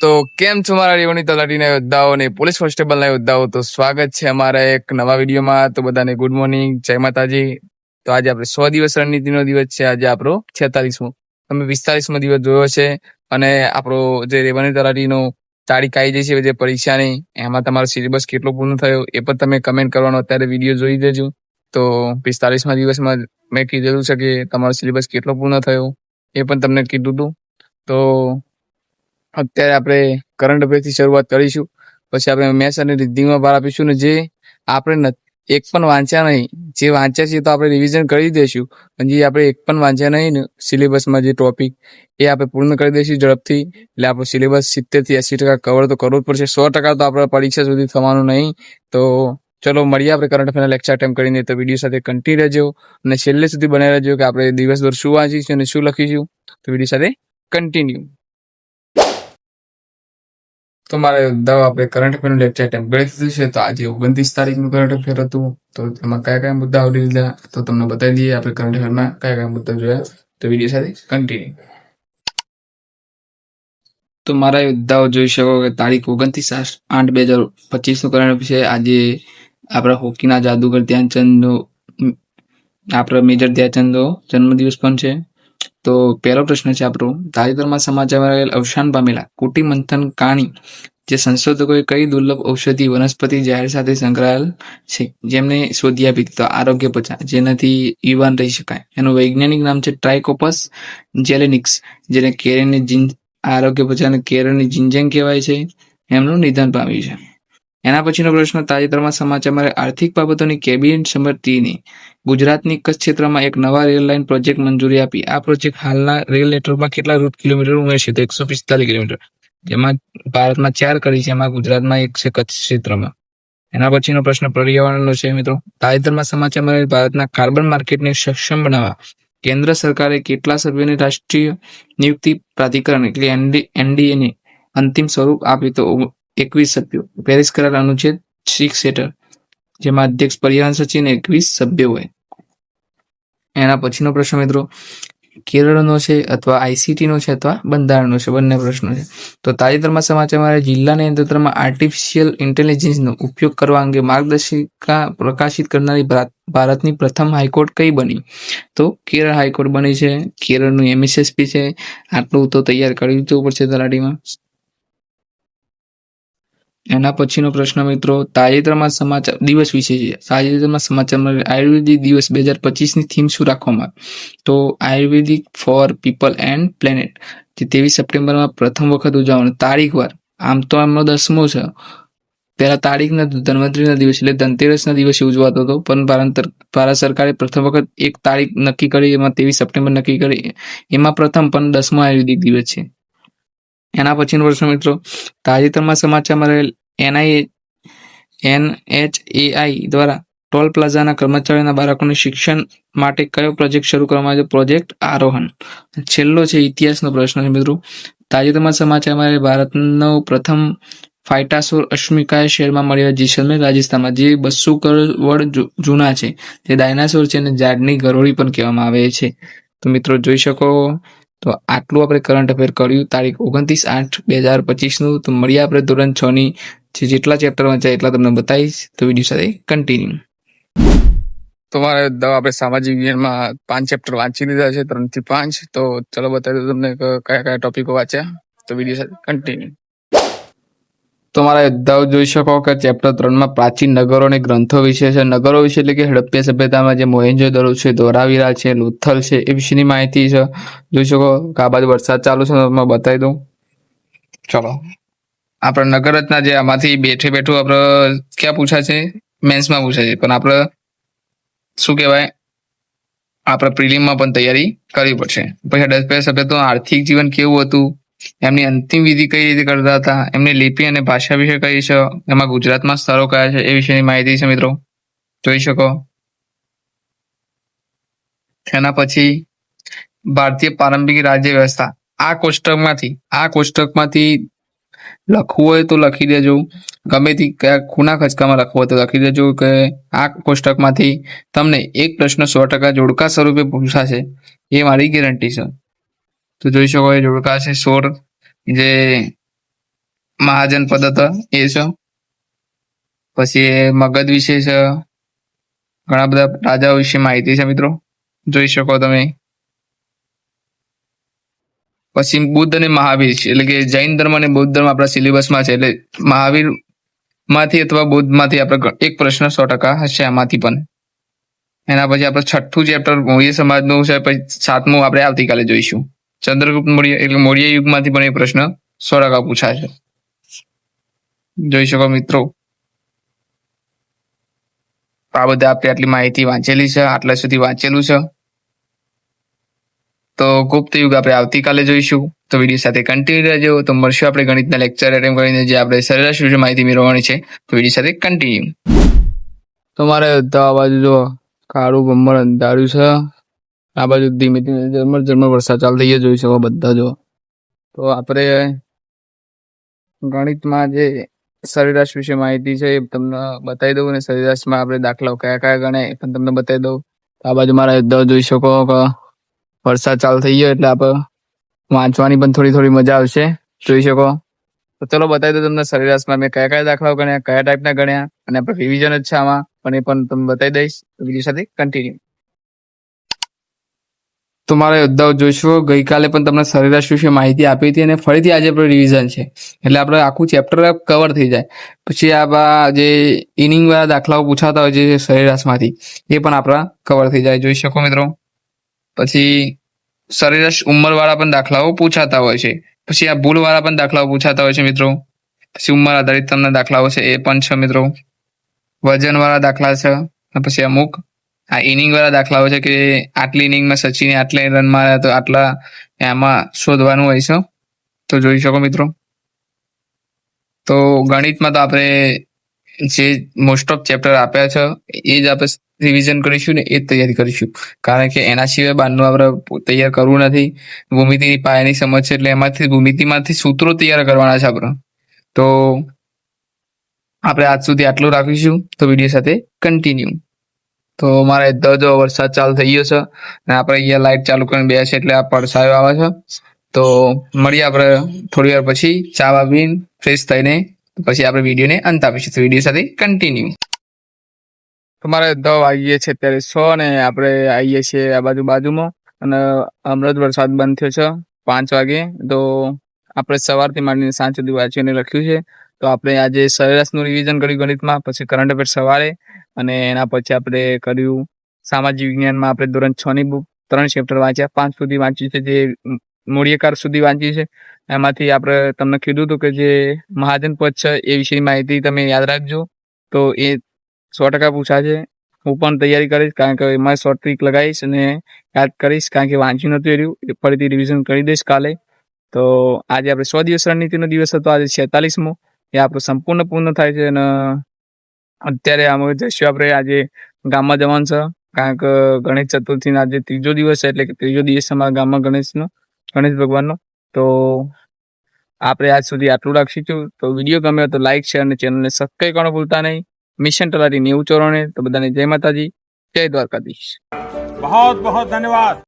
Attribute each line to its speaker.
Speaker 1: તો કેમ છો મારા રેવણી તલાટીના યોદ્ધાઓ અને પોલીસ કોન્સ્ટેબલના યોદ્ધાઓ? તો સ્વાગત છે અમારા એક નવા વિડીયોમાં. તો બધાને ગુડ મોર્નિંગ જય માતાજી. તો આજે આપણે સો દિવસ રણનીતિનો દિવસ છે. આજે આપણો છેતાલીસમો. તમે પિસ્તાલીસમો દિવસ જોયો છે અને આપણો જે રેવણી તલાટીનો તારીખ આવી છે જે પરીક્ષાની, એમાં તમારો સિલેબસ કેટલો પૂર્ણ થયો એ પણ તમે કમેન્ટ કરવાનો અત્યારે વીડિયો જોઈ દેજો. તો પિસ્તાલીસમા દિવસમાં મેં કીધેલું છે કે તમારો સિલેબસ કેટલો પૂર્ણ થયો એ પણ તમને કીધું હતું તો અત્યારે આપણે કરંટ અફેરથી શરૂઆત કરીશું. પછી આપણે મેથ્સ અને રીડિંગમાં ભાર આપીશું ને જે આપણે એક પણ વાંચ્યા નહીં. જે વાંચ્યા છે તો આપણે રિવિઝન કરી દઈશું. અને જે આપણે એક પણ વાંચ્યા નહીં ને સિલેબસમાં જે ટોપિક એ આપણે પૂર્ણ કરી દઈશું ઝડપથી. એટલે આપણો સિલેબસ સિત્તેરથી એસી ટકા કવર તો કરવો જ પડશે. સો ટકા તો આપણે પરીક્ષા સુધી થવાનું નહીં. તો ચલો મળીએ આપણે કરંટ અફેરના લેક્ચર અટેમ્પ કરીને. તો વીડિયો સાથે કન્ટિન્યુ રહેજો. અને છેલ્લે સુધી બનાવી રહેજો કે આપણે દિવસભર શું વાંચીશું અને શું લખીશું. તો વીડિયો સાથે કન્ટિન્યુ તો મારે અગાઉ આપણે કરંટ અફેરનું લેક્ચર દીધું છે, તો આજે ઓગણત્રીસ તારીખનું કરંટ અફેર હતું. તો એમાં કયા કયા મુદ્દા આવડી લીધા, તો તમને બતાવી દઈએ આપણે કરંટ અફેરમાં કયા કયા મુદ્દા જોયા. તો વીડિયો સાથે કન્ટિન્યુ તો મારા યોદ્ધાઓ જોઈ શકો કે તારીખ ઓગણત્રીસ આઠ બે હજાર પચીસનું કરંટ અફેર છે. આજે આપણા હોકીના જાદુગર ધ્યાનચંદનો, આપણા મેજર ધ્યાનચંદનો જન્મદિવસ પણ છે. તો પહેલો પ્રશ્ન છે આપણો. તાજેતરમાં સમાચારમાં આવેલ અવસાન પામેલા કુટી મંથન કાણી, જે સંશોધકોએ કઈ દુર્લભ ઔષધિ વનસ્પતિ જાહેર સાથે સંકળાયેલ છે, જેમને શોધી આપી તો આરોગ્ય પચા જેનાથી યુવાન રહી શકાય. એનું વૈજ્ઞાનિક નામ છે ટ્રાઇકોપસ જેલેનિક્સ, જેને કેરળની જીન, આરોગ્ય પચાને કેરળની જિંજેંગ કહેવાય છે. એમનું નિધન પામ્યું છે. એના પછીનો પ્રશ્ન, તાજેતરમાં સમાચારમાં આર્થિક બાબતોની કેબિનેટ સમિતિની ગુજરાતની કચ્છ ક્ષેત્રમાં એક નવા રેલ લાઇન પ્રોજેક્ટ મંજૂરી આપી. આ પ્રોજેક્ટ હાલના રેલ નેટવર્કમાં કેટલા રૂટ કિલોમીટર ઉમેરશે તો એકસો પિસ્તાલીસ કિલોમીટર. જેમાં ભારતમાં ચાર કરી છે, એમાં ગુજરાતમાં એક છે કચ્છ ક્ષેત્રમાં. એના પછીનો પ્રશ્ન, પર્યાવરણનો છે મિત્રો. તાજેતરમાં સમાચારમાં ભારતના કાર્બન માર્કેટને સક્ષમ બનાવવા કેન્દ્ર સરકારે કેટલા સભ્યોની રાષ્ટ્રીય નિયુક્તિ પ્રાધિકરણ એટલે એનડીએ ને અંતિમ સ્વરૂપ આપ્યું તો એકવીસ સભ્યો. પેરિસ કરાર અનુચ્છેદ સિક્સ હેઠળ જેમાં અધ્યક્ષ પરિવહન સચિવ એકવીસ સભ્યો હોય. એના પછીનો પ્રશ્ન મિત્રો, કેરળનો છે અથવા આઈસીટીનો છે અથવા બંધારણનો છે? બંને પ્રશ્નો છે. તો તાજેતરમાં સમાચારમાં જિલ્લાના તંત્રમાં આર્ટિફિશિયલ ઇન્ટેલિજન્સનો ઉપયોગ કરવા અંગે માર્ગદર્શિકા પ્રકાશિત કરનારી ભારતની પ્રથમ હાઈકોર્ટ કઈ બની? તો કેરળ હાઈકોર્ટ બની છે. કેરળનું એમએસએસપી છે. આટલું તો તૈયાર કરી દીધું પડશે તલાટીમાં. એના પછીનો પ્રશ્ન મિત્રો, તાજેતરમાં સમાચાર, દિવસ વિશે છે. તાજેતરમાં સમાચારમાં આયુર્વેદિક દિવસ બે હજાર પચીસની થીમ શું રાખવામાં આવે? તો Ayurvedic for people and planet. જે ત્રેવીસ સપ્ટેમ્બરમાં પ્રથમ વખત ઉજવવાનું તારીખ વાર. આમ તો આમનો દસમો છે. પહેલા તારીખના ધન્વંતરીના દિવસ એટલે ધનતેરસના દિવસે ઉજવાતો હતો. પણ ભારત સરકારે પ્રથમ વખત એક તારીખ નક્કી કરી, એમાં ત્રેવીસ સપ્ટેમ્બર નક્કી કરી. એમાં પ્રથમ પણ દસમો આયુર્વેદિક દિવસ છે. એના પછીનો પ્રશ્ન મિત્રો, તાજેતરમાં સમાચારમાં રહેલ એનઆઈ, એનએચએઆઈ દ્વારા ટોલ પ્લાઝાના કર્મચારીઓના બાળકોને શિક્ષણ માટે કયો પ્રોજેક્ટ શરૂ કરવામાં આવ્યો? પ્રોજેક્ટ આરોહણ. છેલ્લો છે ઇતિહાસનો પ્રશ્ન છે મિત્રો. તાજેતરમાં સમાચારમાં ભારતનો પ્રથમ ફાઇટાસોર અશ્મિકાય શહેરમાં મળ્યો જેસલમેર, રાજસ્થાનમાં, જે બસો કરોડ જૂના છે. જે ડાયનાસોર છે અને ઝાડની ગરોળી પણ કહેવામાં આવે છે. તો મિત્રો જોઈ શકો તો આટલું આપણે કરંટ અફેર કર્યું. તારીખ ઓગણત્રીસ આઠ બે હજાર પચીસનું. તો મળીએ આપણે ધોરણ છ ની જે જેટલા ચેપ્ટર વાંચ્યા એટલા તમને બતાવીશ. તો વીડિયો સાથે કન્ટિન્યુ તો મારે આપણે સામાજિક વિજ્ઞાનમાં પાંચ ચેપ્ટર વાંચી લીધા છે ત્રણથી પાંચ. તો ચલો બતાવી દઉં તમને કયા કયા ટોપિકો વાંચ્યા. તો વીડિયો સાથે કન્ટિન્યુ તો મારા યોદ્ધાઓ જોઈ શકો કે ચેપ્ટર ત્રણમાં પ્રાચીન નગરો અને ગ્રંથો વિશે છે. નગરો વિશે એટલે કે હડપ્પીય સભ્યતામાં જે મોહેન્જો દરો છે ધોરાવીરા છે લોથલ છે એ વિશેની માહિતી છે. જોઈ શકો કે આ બાજુ વરસાદ ચાલુ છે તમને બતાવી દઉં. ચલો. આપણે નગર રચના જે આમાંથી બેઠે બેઠું આપણે ક્યાં પૂછાય છે? મેન્સમાં પૂછાય છે. પણ આપણે શું કહેવાય? આપણે પ્રિલિમમાં પણ તૈયારી કરવી પડશે. પછી હડપ્પા સભ્યતાનું આર્થિક જીવન કેવું હતું? એમની અંતિમ વિધિ કઈ રીતે કરતા હતા? એમની લિપિ અને ભાષા વિશે કઈ છે? એમાં ગુજરાતમાં સ્થળો કયા છે એ વિશેની માહિતી છે મિત્રો. જોઈ શકો. એના પછી ભારતીય પ્રારંભિક રાજ્ય વ્યવસ્થા. આ કોષ્ટકમાંથી આ કોષ્ટકમાંથી લખવું હોય તો લખી દેજો. ગમે તે કયા ખૂના ખચકામાં લખવું હોય તો લખી દેજો કે આ કોષ્ટકમાંથી તમને એક પ્રશ્ન સો ટકા જોડકા સ્વરૂપે પૂછાશે. એ મારી ગેરંટી છે. તો જોઈ શકો એ જોડકા છે, સોર. જે મહાજન પદ હતા, એ છે. પછી મગધ વિશે છે. ઘણા બધા રાજાઓ વિશે માહિતી છે, મિત્રો. જોઈ શકો તમે. પછી બુદ્ધ અને મહાવીર છે, એટલે કે જૈન ધર્મ અને બૌદ્ધ ધર્મ આપણા સિલેબસમાં છે, એટલે મહાવીરમાંથી અથવા બૌદ્ધમાંથી આપણે એક પ્રશ્ન સો ટકા હશે આમાંથી પણ. એના પછી આપણે છઠ્ઠું ચેપ્ટર મૌર્ય સમાજનું છે, પછી સાતમું આપણે આવતીકાલે જોઈશું. ચંદ્રગુપ્ત મૌર્ય એટલે મૌર્ય યુગમાંથી પણ એ પ્રશ્ન સો ટકા પૂછાશે જોઈ શકો મિત્રો, આ બધા આપણે આટલી માહિતી વાંચેલી છે, આટલા સુધી વાંચેલું છે. તો ગુપ્ત યુગ આપણે આવતીકાલે જોઈશું. તો વીડિયો સાથે કન્ટિન્યુ રહેજો. તો મળશું આપણે ગણિતના લેક્ચર એટેમ્પ કરીને, જે આપણે સરેરાશ વિશે માહિતી મેળવવાની છે. તો વીડિયો સાથે કન્ટિન્યુ તો મારે તો આ બાજુ જો કાળું બમ્બર અંધાર્યું છે. આ બાજુ ધીમે ધીમે ઝરમર ઝરમર વરસાદ ચાલુ થઈ જોઈ શકો બધા જો તો આપણે ગણિતમાં જે સરેરાશ વિશે માહિતી છે એ તમને બતાવી દઉં અને સરેરાશમાં આપણે દાખલાઓ કયા કયા ગણે એ પણ તમને બતાવી દઉં. આ બાજુ મારા બધા જોઈ શકો કે વરસાદ ચાલુ થઈ ગયો એટલે આપણે વાંચવાની પણ થોડી થોડી મજા આવશે, જોઈ શકો. તો ચલો બતાવી દઉં તમને સરેરાશમાં મેં કયા કયા દાખલાઓ ગણ્યા, કયા ટાઈપના ગણ્યા અને આપણે રિવિઝન જ છે આમાં, પણ એ પણ તમને બતાવી દઈશ. તો વીડિયો સાથે કન્ટિન્યુ તો મારે યોદ્ધાઓ જોઈશું, ગઈકાલે પણ તમને સરેરાશ વિશે માહિતી આપી હતી અને ફરીથી આજે આપણે રિવિઝન છે. એટલે આપણે આખું ચેપ્ટર કવર થઈ જાય. પછી આ જે ઇનિંગવાળા દાખલાઓ પૂછાતા હોય છે સરેરાશમાંથી, એ પણ આપણા કવર થઈ જાય. જોઈ શકો મિત્રો? પછી સરેરાશ ઉંમરવાળા પણ દાખલાઓ પૂછાતા હોય છે. પછી આ ભૂલવાળા પણ દાખલાઓ પૂછાતા હોય છે મિત્રો. પછી ઉંમર આધારિત તમને દાખલાઓ છે, એ પણ છે મિત્રો. વજનવાળા દાખલા છે પછી અમુક આ ઇનિંગ વાળા દાખલાઓ છે કે આટલી ઇનિંગમાં સચિને આટલા રન માર્યા તો આટલા એમાં શોધવાનું હોય છે. તો જોઈ શકો મિત્રો. તો ગણિતમાં તો આપણે જે મોસ્ટ ઓફ ચેપ્ટર આપ્યા છે, એ જ આપણે રિવિઝન કરીશું ને એ જ તૈયારી કરીશું. કારણ કે એના સિવાય બહારનું આપણે તૈયાર કરવું નથી. ભૂમિતિની પાયાની સમજ છે એટલે એમાંથી ભૂમિતિમાંથી સૂત્રો તૈયાર કરવાના છે આપણે. તો આપણે આજ સુધી આટલું રાખીશું. તો વીડિયો સાથે કન્ટિન્યુ તો મારે જો વરસાદ ચાલુ થઈ ગયો છે અને આપણે અહીંયા લાઈટ ચાલુ કરીને બે છે એટલે આ પડછાયો આવે છે. તો મળીએ આપણે થોડી વાર પછી. ચા વાપીને ફ્રેશ થઈને પછી આપણે વિડીયોને અંત આપીશું. તો વીડિયો સાથે કન્ટિન્યુ તમારે દસ વાગીએ છે અત્યારે સો ને આપણે આવીએ છીએ આ બાજુ બાજુમાં. અને હમણાં વરસાદ બંધ થયો છે પાંચ વાગે. તો આપણે સવારથી માંડીને સાંજ સુધી વાંચીને લખ્યું છે. તો આપણે આજે સરેરાશનું રિવિઝન કર્યું ગણિતમાં, પછી કરંટ અફેર સવારે, અને એના પછી આપણે કર્યું સામાજિક વિજ્ઞાનમાં આપણે ધોરણ છ ની બુક ત્રણ ચેપ્ટર વાંચ્યા. પાંચ સુધી વાંચ્યું છે, જે મૂળિયકાર સુધી વાંચી છે. એમાંથી આપણે તમને કીધું હતું કે જે મહાજન પદ છે, એ વિશેની માહિતી તમે યાદ રાખજો. તો એ સો ટકા પૂછાશે હું પણ તૈયારી કરીશ, કારણ કે એમાં શોર્ટ ટ્રીક લગાવીશ અને યાદ કરીશ, કારણ કે વાંચ્યું નથી રહ્યું એ ફરીથી રિવિઝન કરી દઈશ કાલે. તો આજે આપણે સો દિવસ રણનીતિનો દિવસ હતો. આજે છેતાલીસમો. એ આપણું સંપૂર્ણ પૂર્ણ થાય છે અને અત્યારે આમાં જઈશું આપણે આજે ગામમાં જવાનું છે. કારણ કે ગણેશ ચતુર્થી આજે ત્રીજો દિવસ છે, એટલે કે ત્રીજો દિવસ અમારા ગામમાં ગણેશનો, ગણેશ ભગવાનનો. તો આપણે આજ સુધી આટલું રાખીશું. તો વીડિયો ગમે તો લાઇક શેર અને ચેનલને સબસ્ક્રાઈબ કરવાનું ભૂલતા નહીં. મિશન ટલાટી નેવું ચોરણે. તો બધાને જય માતાજી. જય દ્વારકાધીશ.
Speaker 2: બહુ બહુ ધન્યવાદ.